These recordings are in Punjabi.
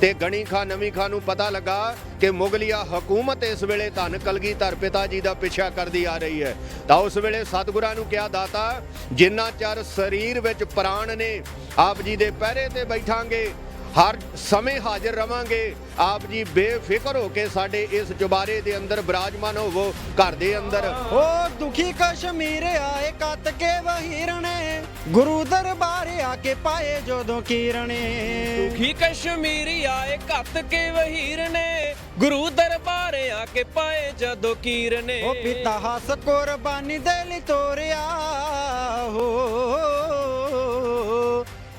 ਤੇ ਗਣੀ ਖਾਂ ਨਵੀਂ ਖਾਂ ਨੂੰ ਪਤਾ ਲੱਗਾ ਕਿ ਮੁਗਲਿਆ ਹਕੂਮਤ ਇਸ ਵੇਲੇ ਧੰਨ ਕਲਗੀਧਰ ਪਿਤਾ ਜੀ ਦਾ ਪਿੱਛਾ ਕਰਦੀ ਆ ਰਹੀ ਹੈ। ਤਾਂ ਉਸ ਵੇਲੇ ਸਤਿਗੁਰਾਂ ਨੂੰ ਕਿਹਾ, ਦਾਤਾ, ਜਿੰਨਾ ਚਿਰ ਸਰੀਰ ਵਿੱਚ ਪ੍ਰਾਣ ਨੇ, ਆਪ ਜੀ ਦੇ ਪਹਿਰੇ ਤੇ ਬੈਠਾਂਗੇ, ਹਰ ਸਮੇਂ ਹਾਜ਼ਰ ਰਵਾਂਗੇ। ਆਪ ਜੀ ਬੇਫਿਕਰ ਹੋ ਕੇ ਸਾਡੇ ਇਸ ਚੁਬਾਰੇ ਦੇ ਅੰਦਰ ਬਿਰਾਜਮਾਨ ਹੋਵੋ, ਘਰ ਦੇ ਅੰਦਰ। ਓ ਦੁਖੀ ਕਸ਼ਮੀਰ ਆਏ ਕੱਤ ਕੇ ਵਹੀਰਣੇ ਗੁਰੂ ਦਰਬਾਰ ਆ ਕੇ ਪਾਏ ਜਦੋਂ ਕੀਰਣੇ। ਦੁਖੀ ਕਸ਼ਮੀਰੀ ਆਏ ਘੱਤ ਕੇ ਵਹੀਰ ਨੇ ਗੁਰੂ ਦਰਬਾਰ ਆ ਕੇ ਪਾਏ ਜਦੋਂ ਕੀਰ ਨੇ ਓ ਪਿਤਾ ਹੱਸ ਕੁਰਬਾਨੀ ਦੇ ਲਈ ਤੋਰਿਆ। ਹੋ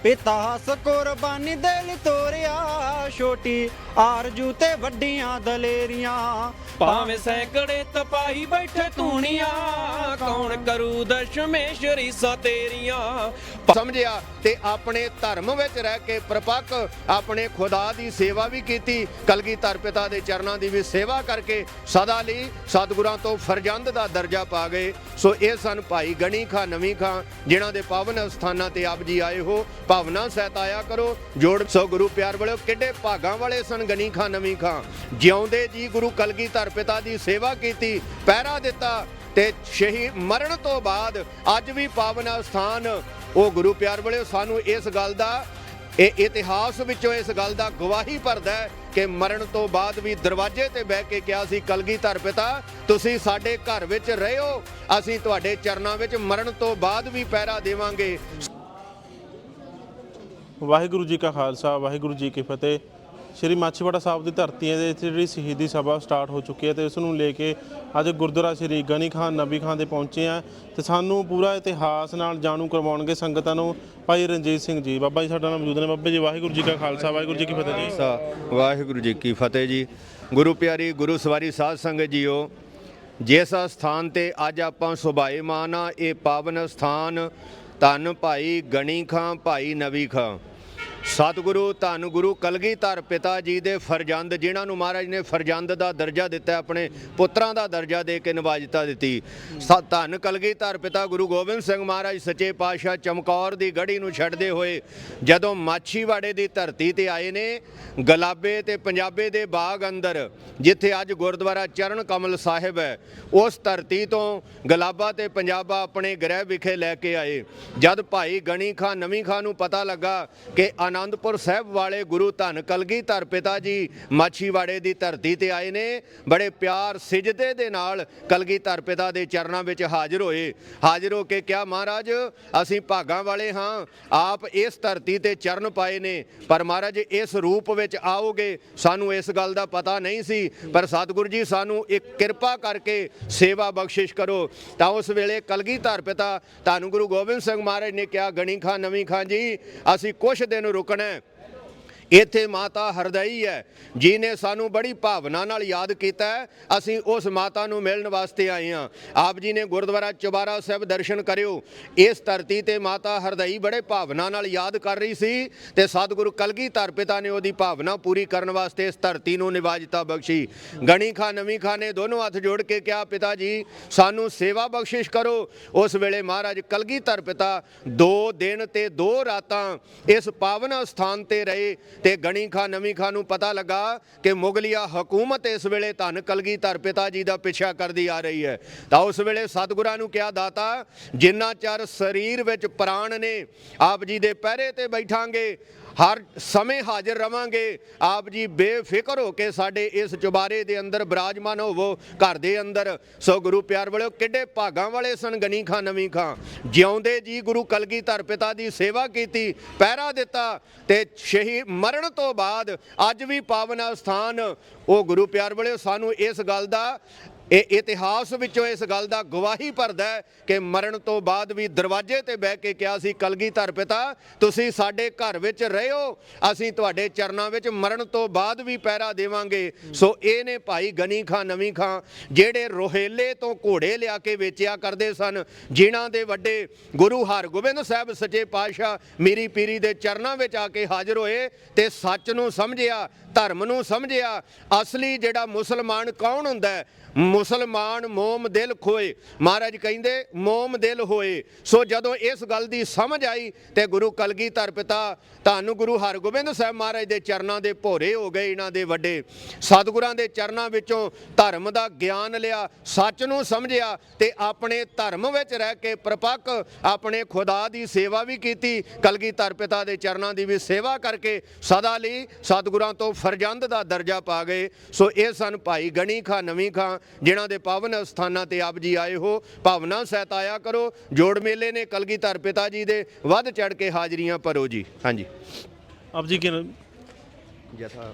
ਪਿਤਾ ਹੱਸ ਕੁਰਬਾਨੀ ਦੇ ਲਈ ਤੋਰਿਆ ਛੋਟੀ ਆਰਜੂ ਤੇ ਵੱਡੀਆਂ ਦਲੇਰੀਆਂ। ਭਾਵੇਂ ਸੈਂਕੜੇ ਤਪਾਹੀ ਬੈਠੇ ਤੂਣੀਆਂ ਕੌਣ ਕਰੂ ਦਸ਼ਮੇਸ਼ਰੀ ਸਾ ਤੇਰੀਆਂ ਸਮਝਿਆ ਤੇ ਆਪਣੇ ਧਰਮ ਵਿੱਚ ਰਹਿ ਕੇ ਪ੍ਰਪੱਕ ਆਪਣੇ ਖੁਦਾ ਦੀ ਸੇਵਾ ਵੀ ਕੀਤੀ। ਕਲਗੀਧਰ ਪਿਤਾ ਦੇ ਚਰਨਾਂ ਦੀ ਵੀ ਸੇਵਾ ਕਰਕੇ ਸਦਾ ਲਈ ਸਤਿਗੁਰਾਂ ਤੋਂ ਫਰਜ਼ੰਦ ਦਾ ਦਰਜਾ ਪਾ ਗਏ। ਸੋ ਇਹ ਸਨ ਭਾਈ ਗਣੀ ਖਾਂ ਨਵੀਂ ਖਾਂ ਜਿਨ੍ਹਾਂ ਦੇ ਪਾਵਨ ਸਥਾਨਾਂ ਤੇ ਆਪ ਜੀ ਆਏ ਹੋ। ਭਾਵਨਾ ਸਹਿਤ ਆਇਆ ਕਰੋ। ਜੋੜ ਸੋ ਗੁਰੂ ਪਿਆਰ ਵਾਲਿਓ, ਕਿੱਡੇ ਭਾਗਾਂ ਵਾਲੇ ਸਨ ਗਨੀ ਖਾਂ, ਨਵੀਂ ਖਾਂ। ਜਿਉਂਦੇ ਜੀ ਗੁਰੂ ਕਲਗੀਧਰ ਪਿਤਾ ਦੀ ਸੇਵਾ ਕੀਤੀ, ਪਹਿਰਾ ਦਿੱਤਾ ਤੇ ਸ਼ਹੀਦ ਮਰਨ ਤੋਂ ਬਾਅਦ ਅੱਜ ਵੀ ਪਾਵਨ ਸਥਾਨ। ਉਹ ਗੁਰੂ ਪਿਆਰ ਵਾਲਿਓ, ਸਾਨੂੰ ਇਸ ਗੱਲ ਦਾ, ਇਹ ਇਤਿਹਾਸ ਵਿੱਚੋਂ ਇਸ ਗੱਲ ਦਾ ਗਵਾਹੀ ਭਰਦਾ ਹੈ ਕਿ ਮਰਨ ਤੋਂ ਬਾਅਦ ਵੀ ਦਰਵਾਜ਼ੇ ਤੇ ਬਹਿ ਕੇ ਕਿਹਾ ਸੀ ਕਲਗੀਧਰ ਪਿਤਾ, ਤੁਸੀਂ ਸਾਡੇ ਘਰ ਵਿੱਚ ਰਹਿਓ ਅਸੀਂ ਤੁਹਾਡੇ ਚਰਨਾਂ ਵਿੱਚ ਮਰਨ ਤੋਂ ਬਾਅਦ ਵੀ ਪਹਿਰਾ ਦੇਵਾਂਗੇ। ਵਾਹਿਗੁਰੂ ਜੀ ਕਾ ਖਾਲਸਾ, ਵਾਹਿਗੁਰੂ ਜੀ ਕੀ ਫਤਿਹ। ਸ਼੍ਰੀ ਮਾਛੀਵਾੜਾ ਸਾਹਿਬ ਦੀ ਧਰਤੀ ਦੇ ਵਿੱਚ ਜਿਹੜੀ ਸ਼ਹੀਦੀ ਸਭਾ ਸਟਾਰਟ ਹੋ ਚੁੱਕੀ ਹੈ ਤੇ ਉਸ ਨੂੰ ਲੈ ਕੇ ਅੱਜ ਗੁਰਦੁਆਰਾ ਸ਼੍ਰੀ ਗਨੀ ਖਾਨ ਨਬੀ ਖਾਨ ਦੇ ਪਹੁੰਚੇ ਆ ਤੇ ਸਾਨੂੰ ਪੂਰਾ ਇਤਿਹਾਸ ਨਾਲ ਜਾਣੂ ਕਰਵਾਉਣਗੇ ਸੰਗਤਾਂ ਨੂੰ ਭਾਈ ਰਣਜੀਤ ਸਿੰਘ ਜੀ। ਬਾਬਾ ਜੀ ਸਾਡਾ ਨਾਲ ਮੌਜੂਦ ਨੇ। ਬਾਬਾ ਜੀ, ਵਾਹਿਗੁਰੂ ਜੀ ਕਾ ਖਾਲਸਾ, ਵਾਹਿਗੁਰੂ ਜੀ ਕੀ ਫਤਿਹ ਜੀ। ਸਾ ਵਾਹਿਗੁਰੂ ਜੀ ਕੀ ਫਤਿਹ ਜੀ। ਗੁਰੂ ਪਿਆਰੀ, ਗੁਰੂ ਸਵਾਰੀ ਸਾਧ ਸੰਗਤ ਜੀਓ, ਜਿਸ ਸਥਾਨ ਤੇ ਅੱਜ ਆਪਾਂ ਸੁਭਾਏਮਾਨ ਆ, ਇਹ ਪਾਵਨ ਸਥਾਨ ਧੰਨ ਭਾਈ ਗਣੀ ਖਾਂ, ਭਾਈ ਨਵੀ ਖਾਂ। ਸਤਿਗੁਰੂ ਧੰਨ ਗੁਰੂ ਕਲਗੀਧਰ ਪਿਤਾ ਜੀ ਦੇ ਫਰਜ਼ੰਦ, ਜਿਨ੍ਹਾਂ ਨੂੰ ਮਹਾਰਾਜ ਨੇ ਫਰਜ਼ੰਦ ਦਾ ਦਰਜਾ ਦਿੱਤਾ, ਆਪਣੇ ਪੁੱਤਰਾਂ ਦਾ ਦਰਜਾ ਦੇ ਕੇ ਨਿਵਾਜਤਾ ਦਿੱਤੀ। ਸ- ਧੰਨ ਕਲਗੀਧਰ ਪਿਤਾ ਗੁਰੂ ਗੋਬਿੰਦ ਸਿੰਘ ਮਹਾਰਾਜ, ਸੱਚੇ ਪਾਤਸ਼ਾਹ ਚਮਕੌਰ ਦੀ ਗੜੀ ਨੂੰ ਛੱਡਦੇ ਹੋਏ, ਜਦੋਂ ਮਾਛੀਵਾੜੇ ਦੀ ਧਰਤੀ ਤੇ ਆਏ ਨੇ, ਗਲਾਬੇ ਤੇ ਪੰਜਾਬੇ ਦੇ ਬਾਗ ਅੰਦਰ, ਜਿੱਥੇ ਅੱਜ ਗੁਰਦੁਆਰਾ ਚਰਨ ਕਮਲ ਸਾਹਿਬ ਹੈ, ਉਸ ਧਰਤੀ ਤੋਂ ਗਲਾਬਾ ਤੇ ਪੰਜਾਬਾ ਆਪਣੇ ਗ੍ਰਹਿ ਵਿਖੇ ਲੈ ਕੇ ਆਏ। ਜਦ ਭਾਈ ਗਣੀ ਖਾਂ ਨਵੀਂ ਖਾਂ ਨੂੰ ਪਤਾ ਲੱਗਾ ਕਿ ਆਨੰਦਪੁਰ ਸਾਹਿਬ ਵਾਲੇ ਗੁਰੂ ਧੰਨ ਕਲਗੀਧਰ ਪਿਤਾ ਜੀ ਮਾਛੀਵਾੜੇ ਦੀ ਧਰਤੀ ਤੇ ਆਏ ਨੇ। ਬੜੇ ਪਿਆਰ ਸਿਜਦੇ ਦੇ ਨਾਲ ਕਲਗੀਧਰ ਪਿਤਾ ਦੇ ਚਰਨਾਂ ਵਿੱਚ ਹਾਜ਼ਰ ਹੋਏ। ਹਾਜ਼ਰ ਹੋ ਕੇ ਕਿਹਾ, ਮਹਾਰਾਜ, ਅਸੀਂ ਭਾਗਾਂ ਵਾਲੇ ਹਾਂ। ਆਪ ਇਸ ਧਰਤੀ ਤੇ ਚਰਨ ਪਾਏ ਨੇ। ਪਰ ਮਹਾਰਾਜ, ਇਸ ਰੂਪ ਵਿੱਚ ਆਓਗੇ, ਸਾਨੂੰ ਇਸ ਗੱਲ ਦਾ ਪਤਾ ਨਹੀਂ ਸੀ। ਪਰ ਸਤਿਗੁਰੂ ਜੀ, ਸਾਨੂੰ ਇੱਕ ਕਿਰਪਾ ਕਰਕੇ ਸੇਵਾ ਬਖਸ਼ਿਸ਼ ਕਰੋ। ਤਾਂ ਉਸ ਵੇਲੇ ਕਲਗੀਧਰ ਪਿਤਾ ਧੰਨ ਗੁਰੂ ਗੋਬਿੰਦ ਸਿੰਘ ਮਹਾਰਾਜ ਨੇ ਕਿਹਾ ਗਣੀ ਖਾਂ ਨਵੀਂ ਖਾਂ ਜੀ, ਅਸੀਂ ਕੁਝ ਦਿਨ ਰੁਕਣਾ ਹੈ। ਇੱਥੇ ਮਾਤਾ ਹਰਦਈ ਹੈ ਜਿਨੇ ਸਾਨੂੰ ਬੜੀ ਭਾਵਨਾ ਨਾਲ ਯਾਦ ਕੀਤਾ ਅਸੀਂ ਉਸ ਮਾਤਾ ਨੂੰ ਮਿਲਣ ਵਾਸਤੇ ਆਏ ਹਾਂ। ਆਪ ਜੀ ਨੇ ਗੁਰਦੁਆਰਾ ਚੁਬਾਰਾ ਸਾਹਿਬ ਦਰਸ਼ਨ ਕਰਿਓ। ਇਸ ਧਰਤੀ ਤੇ ਮਾਤਾ ਹਰਦਈ ਬੜੇ ਭਾਵਨਾ ਨਾਲ ਯਾਦ ਕਰ ਰਹੀ ਸੀ ਤੇ ਸਤਿਗੁਰੂ ਕਲਗੀਧਰ ਪਿਤਾ ਨੇ ਉਹਦੀ ਭਾਵਨਾ ਪੂਰੀ ਕਰਨ ਵਾਸਤੇ ਇਸ ਧਰਤੀ ਨੂੰ ਨਿਵਾਜਤਾ ਬਖਸ਼ੀ। ਗਣੀ ਖਾਂ ਨਵੀਂ ਖਾਂ ਨੇ ਦੋਨੋਂ ਹੱਥ ਜੋੜ ਕੇ ਕਿਹਾ, ਪਿਤਾ ਜੀ, ਸਾਨੂੰ ਸੇਵਾ ਬਖਸ਼ਿਸ਼ ਕਰੋ। ਉਸ ਵੇਲੇ ਮਹਾਰਾਜ ਕਲਗੀਧਰ ਪਿਤਾ ਦੋ ਦਿਨ ਤੇ ਦੋ ਰਾਤਾਂ ਇਸ ਪਾਵਨ ਸਥਾਨ ਤੇ ਰਹੇ। ਤੇ ਗਣੀ ਖਾਂ ਨਵੀਂ ਖਾਂ ਨੂੰ ਪਤਾ ਲੱਗਾ ਕਿ ਮੁਗਲਿਆ ਹਕੂਮਤ ਇਸ ਵੇਲੇ ਧੰਨ ਕਲਗੀਧਰ ਪਿਤਾ ਜੀ ਦਾ ਪਿੱਛਾ ਕਰਦੀ ਆ ਰਹੀ ਹੈ। ਤਾਂ ਉਸ ਵੇਲੇ ਸਤਿਗੁਰਾਂ ਨੂੰ ਕਿਹਾ ਦਾਤਾ, ਜਿੰਨਾ ਚਿਰ ਸਰੀਰ ਵਿੱਚ ਪ੍ਰਾਣ ਨੇ, ਆਪ ਜੀ ਦੇ ਪਹਿਰੇ ਤੇ ਬੈਠਾਂਗੇ ਹਰ ਸਮੇਂ ਹਾਜ਼ਰ ਰਵਾਂਗੇ। ਆਪ ਜੀ ਬੇਫਿਕਰ ਹੋ ਕੇ ਸਾਡੇ ਇਸ ਚੁਬਾਰੇ ਦੇ ਅੰਦਰ ਬਰਾਜਮਾਨ ਹੋਵੋ, ਘਰ ਦੇ ਅੰਦਰ। ਸੋ ਗੁਰੂ ਪਿਆਰ ਵਾਲਿਓ, ਕਿੱਡੇ ਭਾਗਾਂ ਵਾਲੇ ਸਨ ਗਨੀ ਖਾਂ, ਨਵੀਂ ਖਾਂ। ਜਿਉਂਦੇ ਜੀ ਗੁਰੂ ਕਲਗੀਧਰ ਪਿਤਾ ਦੀ ਸੇਵਾ ਕੀਤੀ, ਪਹਿਰਾ ਦਿੱਤਾ ਤੇ ਸ਼ਹੀਦ ਮਰਨ ਤੋਂ ਬਾਅਦ ਅੱਜ ਵੀ ਪਾਵਨ ਸਥਾਨ। ਉਹ ਗੁਰੂ ਪਿਆਰ ਵਾਲਿਓ, ਸਾਨੂੰ ਇਸ ਗੱਲ ਦਾ ਇਹ ਇਤਿਹਾਸ ਵਿੱਚੋਂ ਇਸ ਗੱਲ ਦਾ ਗਵਾਹੀ ਭਰਦਾ ਕਿ ਮਰਨ ਤੋਂ ਬਾਅਦ ਵੀ ਦਰਵਾਜ਼ੇ ਤੇ ਬਹਿ ਕੇ ਕਿਹਾ ਸੀ ਕਲਗੀਧਰ ਪਿਤਾ, ਤੁਸੀਂ ਸਾਡੇ ਘਰ ਵਿੱਚ ਰਹਿਓ, ਅਸੀਂ ਤੁਹਾਡੇ ਚਰਨਾਂ ਵਿੱਚ ਮਰਨ ਤੋਂ ਬਾਅਦ ਵੀ ਪਹਿਰਾ ਦੇਵਾਂਗੇ। ਸੋ ਇਹ ਨੇ ਭਾਈ ਗਨੀ ਖਾਂ, ਨਵੀਂ ਖਾਂ, ਜਿਹੜੇ ਰੋਹੇਲੇ ਤੋਂ ਘੋੜੇ ਲਿਆ ਕੇ ਵੇਚਿਆ ਕਰਦੇ ਸਨ, ਜਿਨ੍ਹਾਂ ਦੇ ਵੱਡੇ ਗੁਰੂ ਹਰਗੋਬਿੰਦ ਸਾਹਿਬ ਸੱਚੇ ਪਾਤਸ਼ਾਹ ਮੀਰੀ ਪੀਰੀ ਦੇ ਚਰਨਾਂ ਵਿੱਚ ਆ ਕੇ ਹਾਜ਼ਰ ਹੋਏ ਤੇ ਸੱਚ ਨੂੰ ਸਮਝਿਆ, ਧਰਮ ਨੂੰ ਸਮਝਿਆ। ਅਸਲੀ ਜਿਹੜਾ ਮੁਸਲਮਾਨ ਕੌਣ ਹੁੰਦਾ ਹੈ? ਮੁਸਲਮਾਨ ਮੋਮ ਦਿਲ ਖੋਏ। ਮਹਾਰਾਜ ਕਹਿੰਦੇ, ਮੋਮ ਦਿਲ ਹੋਏ। ਸੋ ਜਦੋਂ ਇਸ ਗੱਲ ਦੀ ਸਮਝ ਆਈ ਤੇ ਗੁਰੂ ਕਲਗੀਧਰ ਪਿਤਾ ਤੁਹਾਨੂੰ ਗੁਰੂ ਹਰਗੋਬਿੰਦ ਸਾਹਿਬ ਮਹਾਰਾਜ ਦੇ ਚਰਨਾਂ ਦੇ ਭੋਰੇ ਹੋ ਗਏ ਇਹਨਾਂ ਦੇ ਵੱਡੇ। ਸਤਿਗੁਰਾਂ ਦੇ ਚਰਨਾਂ ਵਿੱਚੋਂ ਧਰਮ ਦਾ ਗਿਆਨ ਲਿਆ, ਸੱਚ ਨੂੰ ਸਮਝਿਆ ਤੇ ਆਪਣੇ ਧਰਮ ਵਿੱਚ ਰਹਿ ਕੇ ਪ੍ਰਪੱਕ ਆਪਣੇ ਖੁਦਾ ਦੀ ਸੇਵਾ ਵੀ ਕੀਤੀ। ਕਲਗੀਧਰ ਪਿਤਾ ਦੇ ਚਰਨਾਂ ਦੀ ਵੀ ਸੇਵਾ ਕਰਕੇ ਸਦਾ ਲਈ ਸਤਿਗੁਰਾਂ ਤੋਂ ਫਰਜ਼ੰਦ ਦਾ ਦਰਜਾ ਪਾ ਗਏ। ਸੋ ਇਹ ਸਨ ਭਾਈ ਗਣੀ ਖਾਂ ਨਵੀਂ ਖਾਂ ਜਿਨ੍ਹਾਂ ਦੇ ਪਾਵਨ ਸਥਾਨਾਂ ਤੇ ਆਪ ਜੀ ਆਏ ਹੋ ਭਾਵਨਾ ਸਹਿਤ ਆਇਆ ਕਰੋ। ਜੋੜ ਮੇਲੇ ਨੇ ਕਲਗੀਧਰ ਪਿਤਾ ਜੀ ਦੇ ਵੱਧ ਚੜ ਕੇ ਹਾਜ਼ਰੀਆਂ ਭਰੋ ਜੀ। ਹਾਂਜੀ। ਆਪ ਜੀ ਕੀ ਜਥਾ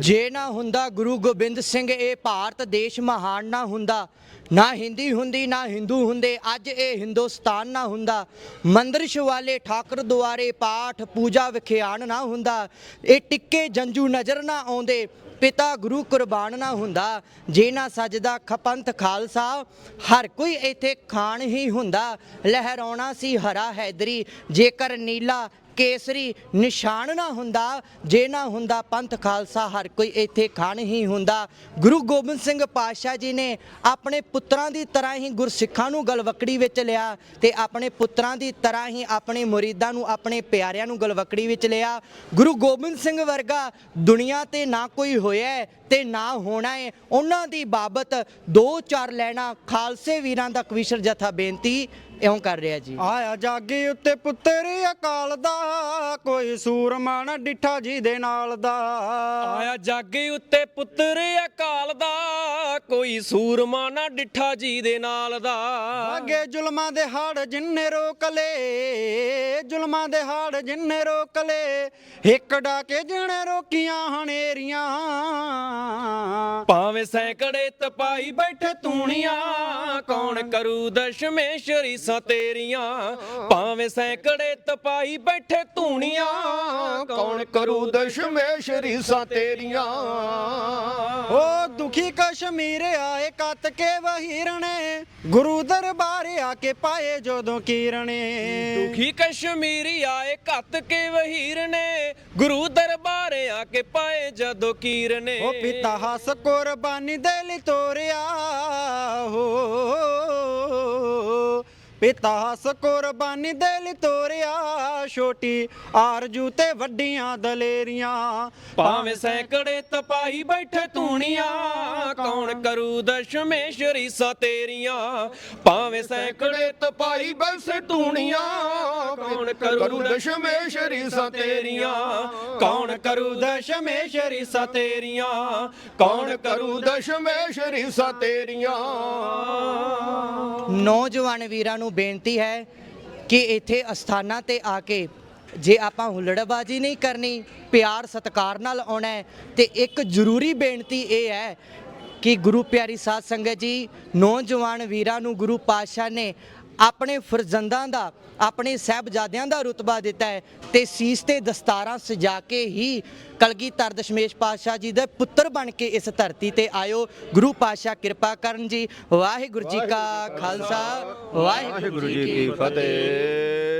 ਜੇ ਨਾ ਹੁੰਦਾ ਗੁਰੂ ਗੋਬਿੰਦ ਸਿੰਘ ਇਹ ਭਾਰਤ ਦੇਸ਼ ਮਹਾਨ ਨਾ ਹੁੰਦਾ। ਨਾ ਹਿੰਦੀ ਹੁੰਦੀ ਨਾ ਹਿੰਦੂ ਹੁੰਦੇ। ਅੱਜ ਇਹ ਹਿੰਦੁਸਤਾਨ ਨਾ ਹੁੰਦਾ। ਮੰਦਰ ਸ਼ਿਵਾਲੇ ਠਾਕਰ ਦੁਆਰੇ ਪਾਠ ਪੂਜਾ ਵਿਖਿਆਨ ਨਾ ਹੁੰਦਾ। ਇਹ ਟਿੱਕੇ ਜੰਜੂ ਨਜ਼ਰ ਨਾ ਆਉਂਦੇ। ਪਿਤਾ ਗੁਰੂ ਕੁਰਬਾਨ ਨਾ ਹੁੰਦਾ ਜੇ ਨਾ ਸਜਦਾ ਖਪੰਥ ਖਾਲਸਾ। ਹਰ ਕੋਈ ਇੱਥੇ ਖਾਣ ਹੀ ਹੁੰਦਾ, ਲਹਿਰਾਉਣਾ ਸੀ ਹਰਾ ਹੈਦਰੀ, ਜੇਕਰ ਨੀਲਾ ਕੇਸਰੀ ਨਿਸ਼ਾਨ ਨਾ ਹੁੰਦਾ, ਜੇ ਨਾ ਹੁੰਦਾ ਪੰਥ ਖਾਲਸਾ, ਹਰ ਕੋਈ ਇੱਥੇ ਖਾਣ ਹੀ ਹੁੰਦਾ। ਗੁਰੂ ਗੋਬਿੰਦ ਸਿੰਘ ਪਾਤਸ਼ਾਹ ਜੀ ਨੇ ਆਪਣੇ ਪੁੱਤਰਾਂ ਦੀ ਤਰ੍ਹਾਂ ਹੀ ਗੁਰਸਿੱਖਾਂ ਨੂੰ ਗਲਵਕੜੀ ਵਿੱਚ ਲਿਆ ਤੇ ਆਪਣੇ ਪੁੱਤਰਾਂ ਦੀ ਤਰ੍ਹਾਂ ਹੀ ਆਪਣੇ ਮੁਰੀਦਾਂ ਨੂੰ, ਆਪਣੇ ਪਿਆਰਿਆਂ ਨੂੰ ਗਲਵਕੜੀ ਵਿੱਚ ਲਿਆ। ਗੁਰੂ ਗੋਬਿੰਦ ਸਿੰਘ ਵਰਗਾ ਦੁਨੀਆ ਤੇ ਨਾ ਕੋਈ ਹੋਇਆ ਹੈ ਤੇ ਨਾ ਹੋਣਾ ਹੈ। ਉਹਨਾਂ ਦੀ ਬਾਬਤ ਦੋ ਚਾਰ ਲੈਣਾ ਖਾਲਸੇ ਵੀਰਾਂ ਦਾ ਕਵੀਸ਼ਰ ਜਥਾ ਬੇਨਤੀ। ਇਉਂ ਕਰ ਰਿਹਾ ਜੀ। ਆਇਆ ਜਾਗੇ ਉੱਤੇ ਪੁੱਤਰ ਅਕਾਲ ਦਾ ਕੋਈ ਸੂਰਮਾ ਨਾ ਡਿੱਠਾ ਜੀ ਦੇ ਨਾਲ ਦਾ। ਆਇਆ ਜਾਗੇ ਉੱਤੇ ਪੁੱਤਰ ਅਕਾਲ ਦਾ ਕੋਈ ਸੂਰਮਾ ਨਾ ਡਿੱਠਾ ਜੀ ਦੇ ਨਾਲ ਦਾ। ਅੱਗੇ ਜ਼ੁਲਮਾਂ ਦੇ ਹੜ ਜਿੰਨੇ ਰੋਕ ਲੇ ਜ਼ੁਲਮਾਂ ਦੇ ਹੜ ਜਿੰਨੇ ਰੋਕ ਲੇ ਹਿੱਕ ਡਾਕੇ ਜਿਣੇ ਰੋਕੀਆਂ ਹਨੇਰੀਆਂ ਭਾਵੇਂ ਸੈਂਕੜੇ ਤਪਾਈ ਬੈਠੇ ਤੂਣੀਆਂ ਕੌਣ ਕਰੂ ਦਸ਼ਮੇਸ਼ ਰੀਸਾਂ ਤੇਰੀਆਂ ਭਾਵੇਂ ਸੈਂਕੜੇ ਤਪਾਈ ਬੈਠੇ ਤੂਣੀਆਂ ਕੌਣ ਕਰੂ ਦਸ਼ਮੇਸ਼ ਰੀਸਾਂ ਤੇਰੀਆਂ? ਓ ਦੁਖੀ ਕਸ਼ਮੀਰ ਆਏ ਕੱਤ ਕੇ ਵਹੀਰਣੇ ਗੁਰੂ ਦਰਬਾਰ ਆ ਕੇ ਪਾਏ ਜਦੋਂ ਕੀਰਣੇ। ਦੁਖੀ ਕਸ਼ਮੀਰੀ ਆਏ ਘੱਤ ਕੇ ਵਹੀਰ ਨੇ ਗੁਰੂ ਦਰਬਾਰ ਆ ਕੇ ਪਾਏ ਜਦੋਂ ਕੀਰ ਨੇ ਓ ਪਿਤਾ ਹੱਸ ਕੁਰਬਾਨੀ ਦੇ ਲਈ ਤੋਰਿਆ ਹੋ ਪਿਤਾ ਕੁਰਬਾਨੀ ਦੇ ਲਈ ਤੋਰਿਆ ਛੋਟੀ ਆਰਜੂ ਤੇ ਵੱਡੀਆਂ ਦਲੇਰੀਆਂ। ਭਾਵੇਂ ਸੈਂਕੜੇ ਤਪਾਈ ਬੈਠੇ ਤੂਣੀਆਂ ਕੌਣ ਕਰੂ ਦਸ਼ਮੇਸ਼ ਰੀਸਾਂ ਤੇਰੀਆਂ? ਭਾਵੇਂ ਸੈਂਕੜੇ ਤਪਾਈ ਬੈਠੇ ਤੂਣੀਆਂ ਕੌਣ ਕਰੂ ਦਸ਼ਮੇਸ਼ ਰੀਸਾਂ ਤੇਰੀਆਂ? ਕੌਣ ਕਰੂ ਦਸ਼ਮੇਸ਼ ਰੀਸਾਂ ਤੇਰੀਆਂ? ਕੌਣ ਕਰੂ ਦਸ਼ਮੇਸ਼ ਰੀਸਾਂ ਤੇਰੀਆਂ? ਨੌਜਵਾਨ ਵੀਰਾਂ ਨੂੰ ਬੇਨਤੀ ਹੈ ਕਿ ਇੱਥੇ ਅਸਥਾਨਾਂ ਤੇ ਆ ਕੇ ਜੇ ਆਪਾਂ ਹੁੱਲੜਬਾਜ਼ੀ ਨਹੀਂ ਕਰਨੀ ਪਿਆਰ ਸਤਿਕਾਰ ਨਾਲ ਆਉਣਾ ਹੈ ਤੇ ਇੱਕ ਜ਼ਰੂਰੀ ਬੇਨਤੀ ਇਹ ਹੈ ਕਿ ਗੁਰੂ ਪਿਆਰੀ ਸਾਧ ਸੰਗਤ ਜੀ ਨੌਜਵਾਨ ਵੀਰਾਂ ਨੂੰ ਗੁਰੂ ਪਾਤਸ਼ਾਹ ਨੇ ਆਪਣੇ ਫਰਜ਼ੰਦਾਂ ਦਾ ਆਪਣੇ ਸਹਿਬਜ਼ਾਦਿਆਂ ਦਾ ਰੁਤਬਾ ਦਿੱਤਾ ਹੈ ਤੇ ਸੀਸ ਤੇ ਦਸਤਾਰਾਂ ਸਜਾ ਕੇ ਹੀ ਕਲਗੀਧਰ ਦਸ਼ਮੇਸ਼ ਪਾਤਸ਼ਾਹ ਜੀ ਦੇ ਪੁੱਤਰ ਬਣ ਕੇ ਇਸ ਧਰਤੀ ਤੇ ਆਇਓ। ਗੁਰੂ ਪਾਤਸ਼ਾਹ ਕਿਰਪਾ ਕਰਨ ਜੀ। ਵਾਹਿਗੁਰੂ ਜੀ ਕਾ ਖਾਲਸਾ। ਵਾਹਿਗੁਰੂ ਜੀ ਕੀ ਫਤਿਹ।